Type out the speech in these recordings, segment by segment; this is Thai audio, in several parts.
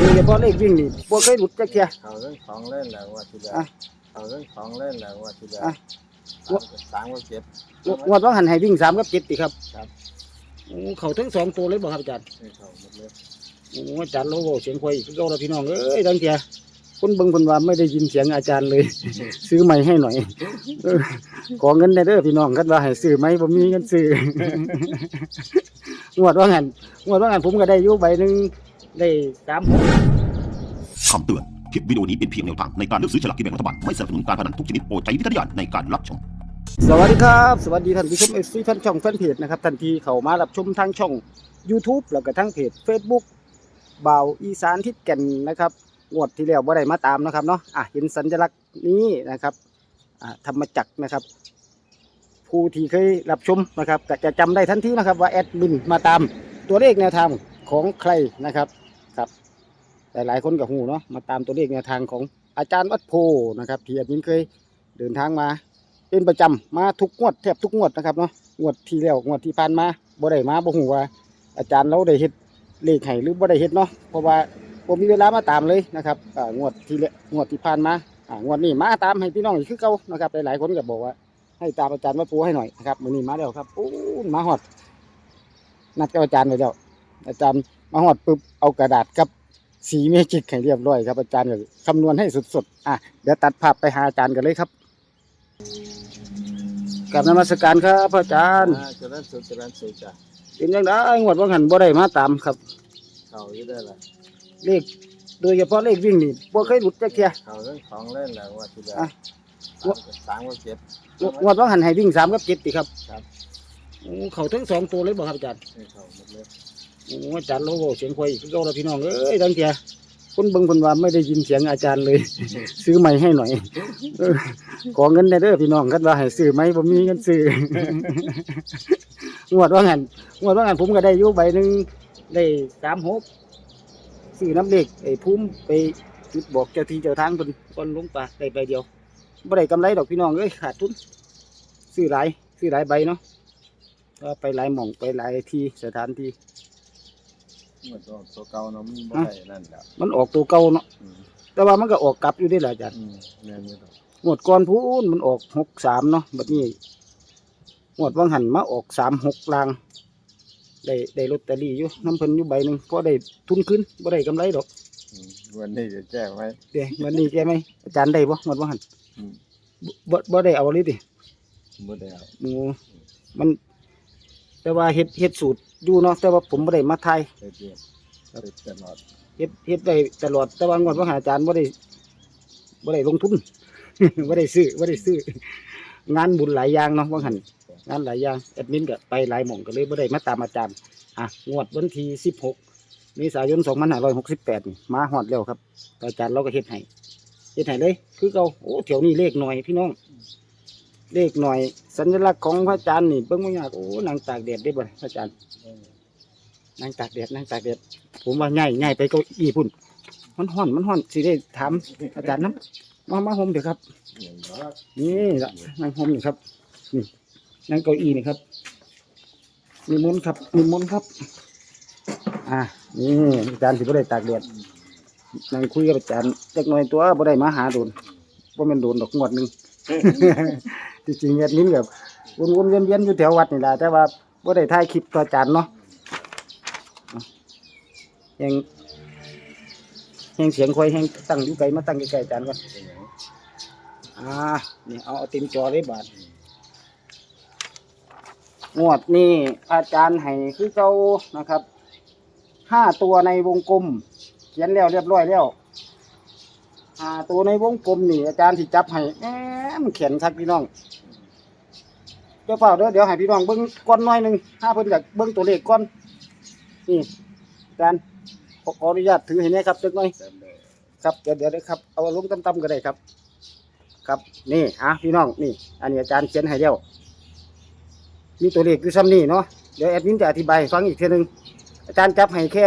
โดยเฉพาะเลขวิ่งนี่บ่เคยหลุดจักเที่ยเขาเรื่องของเล่นแหละว่าที่แล้วอะเขาเรื่องของเล่นแหละว่าที่แล้วอะ สามกับสามกับเจ็ดงวดว่าหันให้วิ่งสามกับเจ็ดติครับครับโอ้เขาทั้งสองตัวเลยบ่ครับอาจารย์ให้เขาหมดเลยโอ้อาจารย์โลโก้เสียงควายอีกคือเก่าแล้วพี่น้องเอ้ยทั้งเที่ยคนเบิ่งเพิ่นว่าไม่ได้ยินเสียงอาจารย์เลย ซื้อใหม่ให้หน่อยเออขอเงินได้เด้อพี่น้องกันว่าให้ซื้อไหมบ่มีเงินซื้อ งวดว่าหันงวดว่าหันผมก็ได้อยู่ใบหนึง ได้สามหกคำเตือน คลิปวิดีโอนี้เป็นเพียงแนวทางในการเลือกซื้อฉลากกินแบ่งรัฐบาล ไม่สนับสนุนการพนันทุกชนิดโปรดใช้วิจารณญาณในการรับชม สวัสดีครับ สวัสดีท่านผู้ชมเอฟซีแฟนช่องแฟนเพจนะครับทันทีเข้ามารับชมทางช่อง YouTube แล้วก็ทางเพจ Facebook บ่าวอีสานทิศแก่นนะครับงวดที่แล้วบ่ได้มาตามนะครับเนาะอะเห็นสัญลักษณ์นี้นะครับอะธรรมจักรนะครับ ผู้ที่เคยรับชมนะครับก็จะจำได้ทันทีนะครับว่าแอดมินมาตามตัวเลขแนวทางของใครนะครับ ครับหลายๆคนกับหูเนาะมาตามตัวเลขแนวทางของอาจารย์วัดโพนะครับที่แอดมินเคยเดินทางมา เป็นประจำมาทุกงวดแทบทุกงวดนะครับเนาะงวดที่แล้วงวดที่ผ่านมาบ่ได้มาบ่ฮู้ว่า อาจารย์เราได้เฮ็ดเลขให้หรือบ่ได้เฮ็ดเนาะเพราะว่าบ่มีเวลามาตามเลยนะครับงวดที่แล้วงวดที่ผ่านมางวดนี้มาตามให้พี่น้องอีกคือเก่านะครับหลายๆคนก็บอกว่า ให้ตามอาจารย์วัดปูให้หน่อยนะครับมื้อนี้มาแล้วครับโอ้มาฮอดนัดกับอาจารย์ไว้แล้วอาจารย์ มาฮอดปึ๊บเอากระดาษกับสีเมจิกให้เรียบร้อยครับอาจารย์ก็คำนวณให้สุดๆอะเดี๋ยวตัดภาพไปหาอาจารย์กันเลยครับกับนมัสการครับพระอาจารย์อ่าเจะนั้นสุดเจะนั้นสุดจ้ะเป็นยังไงงวดว่าหันบ่ได้มาตามครับ เขาอยู่ได้ละเลขโดยเฉพาะเลขวิ่งนี่บ่เคยหลุดจักเที่ยเขาเรื่องของเล่นแหละว่าที่แล้วอะสามกับสามกับเจ็ดงวดว่าหันให้วิ่งสามกับเจ็ดติครับ ครับโอ้เขาทั้งสองตัวเลยบ่ครับอาจารย์ให้เขาหมดเลย โอ้อาจารย์โลโก้เสียงควายอีกคือเก่าแล้วพี่น้องเอ้ยทั้งเที่ยคนเบิ่งเพิ่นว่าไม่ได้ยินเสียงอาจารย์เลย ซื้อใหม่ให้หน่อยขอเงินได้เด้อพี่น้องกันว่าให้ซื้อไหมบ่มีเงินซื้องวดว่าหันงวดว่าหันผมก็ได้ยู่ใบหนึ่งได้สามหกซื้อน้ำเล็กไอ้ภูมิไปจุดบอกเจ้าที่เจ้าทางเพิ่นก่อนลงป่าได้ใบเดียวบ่ได้กำไรดอกพี่น้องเอ้ยขาดทุนซื้อหลายซื้อหลายใบเนาะก็ไปหลายหม่องไปหลายที่สถานที่ มือนตัวตัวเก่าเนาะมันบ่ได้นั่นแหละมันออกตัวเก่าเนาะอืมแต่ว่ามันก็ออกกลับอยู่ได้แหละอาจารย์อืมแม่นอยู่ดอกงวดก่อนพูนมันออกหกสามเนาะบัดนี้งวดว่างหันมาออกสามหกลาง ได้ได้ลอตเตอรี่อยู่น้ำเพิ่นอยู่ใบหนึ่งพอได้ทุนขึ้นบ่ได้กำไรดอกอืมวันนี้จะแจ้งไว้ เดี๋ยววันนี้แกไหมอาจารย์ได้บ่งวดว่างหันอืม บ่บ่ได้เอาเลยดิ บ่ได้เอา หมูมันแต่ว่าเฮ็ดเฮ็ดสูตร อยู่เนาะแต่ว่าผมบ่ได้มาทายไปเรียนไปตลอดเฮ็ดเฮ็ดได้ตลอดแต่ว่างวดว่างหันอาจารย์บ่ได้บ่ได้ลงทุน บ่ได้ซื้อบ่ได้ซื้องานบุญหลายอย่างเนาะว่างหันงานหลายอย่างแอดมินก็ไปหลายหม่องก็เลยบ่ได้มาตามอาจารย์อะงวดวันที่16เมษายน2568นี่มาฮอดแล้วครับอาจารย์เราก็เฮ็ดให้เฮ็ดให้เลย คือเก่าโอ้แถวนี้เลขหน่อยพี่น้อง เลขหน่อย สัญลักษณ์ของพระอาจารย์นี่เบิ่งบ่ยากโอ้นางตากแดดได้บ่พระอาจารย์นางตากแดดนางตากแดดผมว่าง่ายง่ายไปเก้าอี้พุ่นมันฮ้อนมันฮ้อนสิได้ถามอาจารย์นํมามาห่มเดี๋ยวครับ นี่ละนั่งห่มนี่ครับนี่นั่งเก้าอี้นี่ครับนิมนครับนิมนครับ อ่านี่อาจารย์สิบ่ได้ตากแดดนั่งคุยกับอาจารย์จักหน่อยตัวบ่ได้มาหาโดนบ่แม่นโดนดอกงวดหนึ่ง ที่จริงแอดมินกับวนๆเวียนๆอยู่แถววัดนี่แหละแต่ว่าบ่ได้ถ่ายคลิปต่อจารย์เนาะแฮงแฮงเสียงคอยแฮงตั้งอยู่ไกลมาตั้งใกลๆอาจารย์ก่อนอ่านี่เอาเอาเต็มจอเลยบาทงวดนี่อาจารย์ให้คือเจ้านะครับห้าตัวในวงกลม เขียนแล้วเรียบร้อยแล้วห้าตัวในวงกลมนี่อาจารย์ที่จับให้แหมเขียนคักพี่น้อง เดี๋ยวเปล่าเดี๋ยวเดี๋ยวให้พี่น้องเบิ้งก้อนหน้อยหนึ่งห้าเพิ่นอยากเบิ้งตัวเลขก้อนนี่อาจารย์ขอขออนุญาตถือให้แหน่ครับจักหน่อยแต่เลยครับเดี๋ยวเดี๋ยวนะครับเอาลงต่ำๆก็ได้ครับ ครับนี่อะพี่น้องนี่ อันนี้อาจารย์เขียนให้แล้วมีตัวเลขอยู่ซ้ำนี่เนาะเดี๋ยวแอดมินจะอธิบายฟังอีกทีหนึ่งอาจารย์จับให้แค่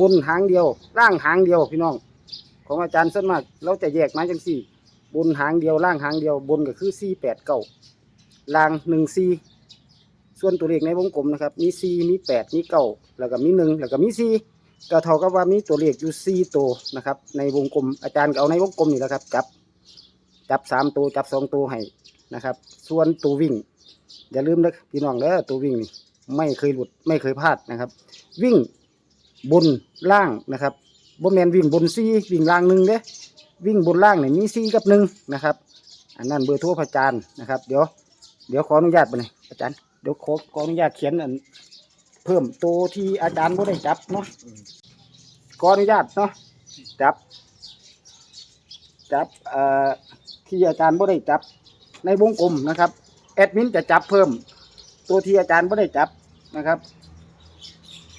บนหางเดียวล่างหางเดียวพี่น้อง ของอาจารย์ส่วนมาก เราจะแยกไมาจังสี่ บนหางเดียวล่างหางเดียวบนก็คือสี่แปดเก้า ล่างหนึ่งสี่ส่วนตัวเลขในวงกลมนะครับ มีสี่มีแปดมีเก้าแล้วก็มีหนึ่งแล้วก็มีสี่ก็เท่ากับว่ามีตัวเลขอยู่สี่ตัวนะครับ ในวงกลมอาจารย์ก็เอาในวงกลมนี่แหละครับ จับ จับสามตัวจับสองตัวให้นะครับ ส่วนตัววิ่ง อย่าลืมนะพี่น้องเด้อตัววิ่งนี่ไม่เคยหลุดไม่เคยพลาดนะครับ วิ่งบนล่างนะครับบนแมนวิ่งบนซีวิ่งล่างหนึ่งเด้วิ่งบนล่างเนี่ยมีซีกับหนึ่งนะครับ อันนั้นเบอร์โทรพระอาจารย์นะครับ เดี๋ยว เดี๋ยวขออนุญาตไปเลยอาจารย์เดี๋ยวขอขออนุญาตเขียนอันเพิ่มตัวที่อาจารย์บ่ได้จับเนาะขออนุญาตเนาะจับ จับเอ่อที่อาจารย์บ่ได้จับ ในวงกลมนะครับแอดมินจะจับเพิ่ม ตัวที่อาจารย์บ่ได้จับนะครับ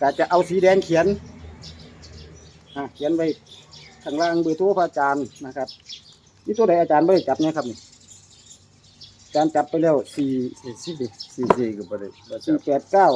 ก็จะเอาสีแดงเขียนเขียนไว้ข้างล่างเบอร์โทรพระอาจารย์นะครับนี่ตัวใดอาจารย์บ่ได้จับเนี่ยครับนี่ จารย์จับไปแล้วสี่สี่สี่สี่สี่ก็บ่ได้บ่จัสี่บแปดเก้า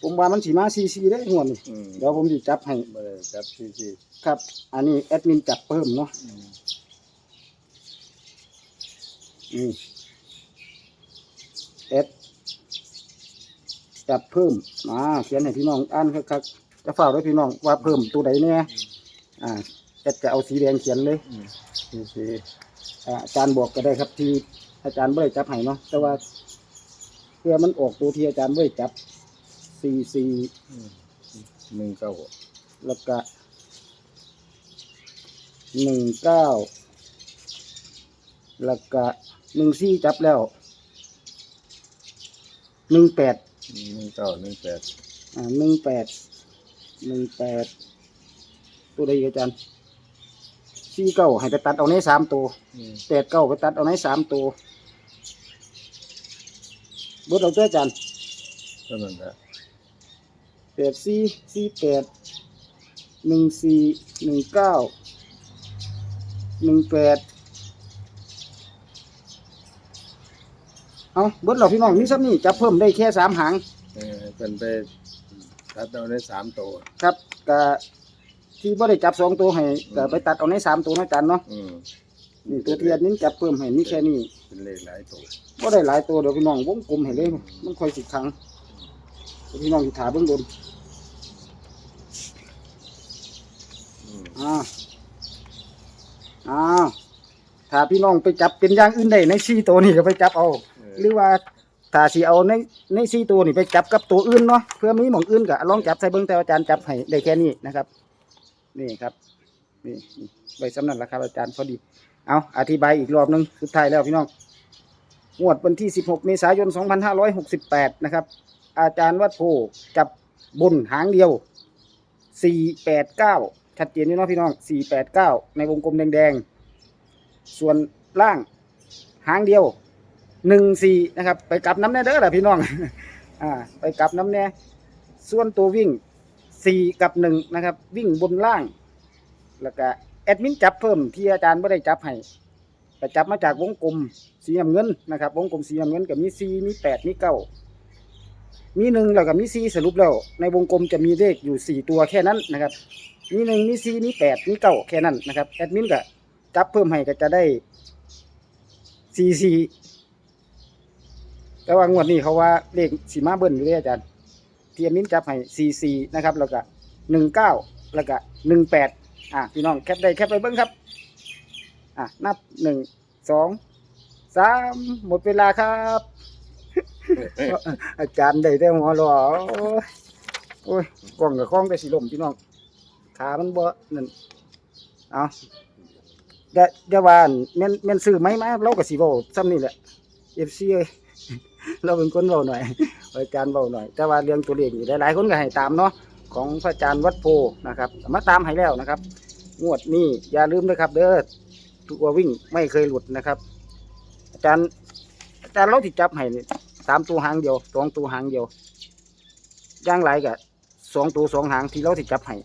ผมว่ามันสีมาสี่สี่ได้งวดนี่อืมเดี๋ยวผมจะจับให้บ่ได้จับสี่สี่ครับ อันนี้แอดมินจับเพิ่มเนาะอืมนี่แอดจับเพิ่มมาเขียนให้พี่น้องอ่านครับจะฝากไว้พี่น้องว่าเพิ่มตัวใดแน่อ่าแอดจะเอาสีแดงเขียนเลยอืมสี่สี่อ่าอาจารย์บอกก็ได้ครับที่ อาจารย์ไม่ได้จับให้เนาะแต่ว่าเพื่อมันออกตัวที่อาจารย์ไม่ได้จับสี่สี่อืมหนึ่งเก้าแล้วก็หนึ่งเก้าแล้วก็หนึ่งสี่จับแล้วหนึ่งแปดหนึ่งเก้าหนึ่งแปดอ่าหนึ่งแปดหนึ่งแปดตัวใดอีกอาจารย์สี่เก้าให้ไปตัดเอาในสามตัวอืมแปดเก้าไปตัดเอาในสามตัวเบิดเอาเจ้าอาจารย์เท่านั้นแหละแปดสี่สี่แปดหนึ่งสี่หนึ่งเก้าหนึ่งแปดเอาเบิดเราพี่น้องนี่ซ้ำนี่จับเพิ่มได้แค่สามหางเออเป็นไปตัดเอาได้สามตัวครับกะที่บ่ได้จับสองตัวให้ก็ไปตัดเอาในสามตัวนะอาจารย์เนาะอืม นี่ตัวเทียนนี้จับเพิ่มให้นี่แค่นี้ เป็นเลขหลายตัวบ่ได้หลายตัวเดี๋ยวพี่น้องวงกลมให้เลยมันค่อยสิครั้งเดี๋ยวพี่น้องสิถาเบิ่งบนอืมอ่าอ่าถ้าพี่น้องไปจับเป็นอย่างอื่นได้ในสี่ตัวนี่ก็ไปจับเอาเออหรือว่าถ้าสิเอาในในสี่ตัวนี่ไปจับกับตัวอื่นเนาะเพื่อมีหม่องอื่นก็ลองจับใส่เบิ่งแต่ว่าอาจารย์จับให้ได้แค่นี้นะครับ นี่ครับ นี่นี่ใบสำนักราคาอาจารย์พอดี เอาอธิบายอีกรอบหนึงสุดท้ายแล้วพี่น้องงวดวันที่ 16 เมษายน 2568 นะครับ อาจารย์วัดโพจับบนหางเดียว 489 ชัดเจนนี่เนาะพี่น้อง 489 ในวงกลมแดงๆ ส่วนล่างหางเดียว 14 นะครับ ไปกลับน้ำแน่เด้อล่ะพี่น้อง อ่า ไปกลับน้ำแน่ ส่วนตัววิ่ง 4 กับ 1 นะครับ วิ่งบนล่าง แล้วก็ แอดมินจับเพิ่มที่อาจารย์ไม่ได้จับให้แต่จับมาจากวงกลมสีน้ำเงินนะครับ วงกลมสีน้ำเงินกับมีสีมีแปดมีเก้ามีหนึ่งแล้วก็มีสีสรุปแล้วในวงกลมจะมีเลขอยู่สี่ตัวแค่นั้นนะครับ มีหนึ่งมีสีมีแปดมีเก้าแค่นั้นนะครับแอดมินก็จับเพิ่มให้ก็จะได้สี่สี่แต่ว่างวดนี้เขาว่าเลขสีมาเบิ้ลอยู่เลยอาจารย์ที่แอดมินจับให้สี่สี่นะครับแล้วก็หนึ่งเก้าแล้วก็หนึ่งแปด อะพี่น้องแคปได้แคปไปเบิ้งครับ อะนับหนึ่งสองสามหมดเวลาครับ อาจารย์ได้แต่หัวเรอโอ้ยโอ้ยกล้องกับกล้องแต่สีลมพี่น้องขามันบ่นั่นเอาเดี๋ยวเดี๋ยววานแม่นแม่นซื้อไหมมาเราก็สิเว้าซ้ำนี่แหละเอฟซีเราเป็นคนเว้าหน่อยอาจารย์เว้าหน่อย แต่ว่าเรื่องตัวเลขนี่หลายๆคนก็ให้ตามเนาะ ของพระอาจารย์วัดโพนะครับ มาตามให้แล้วนะครับ งวดนี้อย่าลืมนะครับ เด้อตัววิ่งไม่เคยหลุดนะครับ อาจารย์อาจารย์เราที่จับให้สามตัวหางเดียวสองตัวหางเดียวย่างไรก็สองตัวสองหางที่เราที่จับให้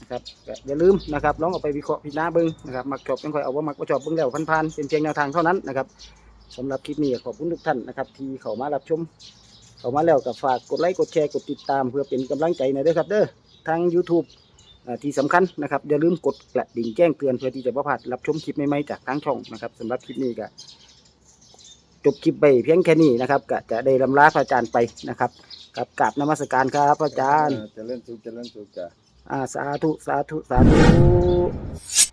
นะครับอย่าลืมนะครับลองเอาไปวิเคราะห์พิจารณาเบิ้งนะครับมักชอบยังค่อยเอาว่ามักว่าชอบเบิ้งแล้วพันๆเป็นเพียงแนวทางเท่านั้นนะครับสำหรับคลิปนี้ขอบคุณทุกท่านนะครับ ที่เข้ามารับชม เข้ามาแล้วก็ฝากกดไลค์กดแชร์กดติดตามเพื่อเป็นกำลังใจหน่อยเด้วยครับเด้อทาง YouTube อ่าที่สำคัญนะครับอย่าลืมกดกระดิ่งแจ้งเตือนเพื่อที่จะประพลาดรับชมคลิปใหม่ๆจากทางช่องนะครับสำหรับคลิปนี้ก็จบคลิปไปเพียงแค่นี้นะครับก็จะได้ลำลาพระอาจารย์ไปนะครับกับกราบนมัสการครับพระอาจารย์ เจะเล่นสุขเจะเล่นสุขจ้ะ อ่าสาธุ สาธุ สาธุ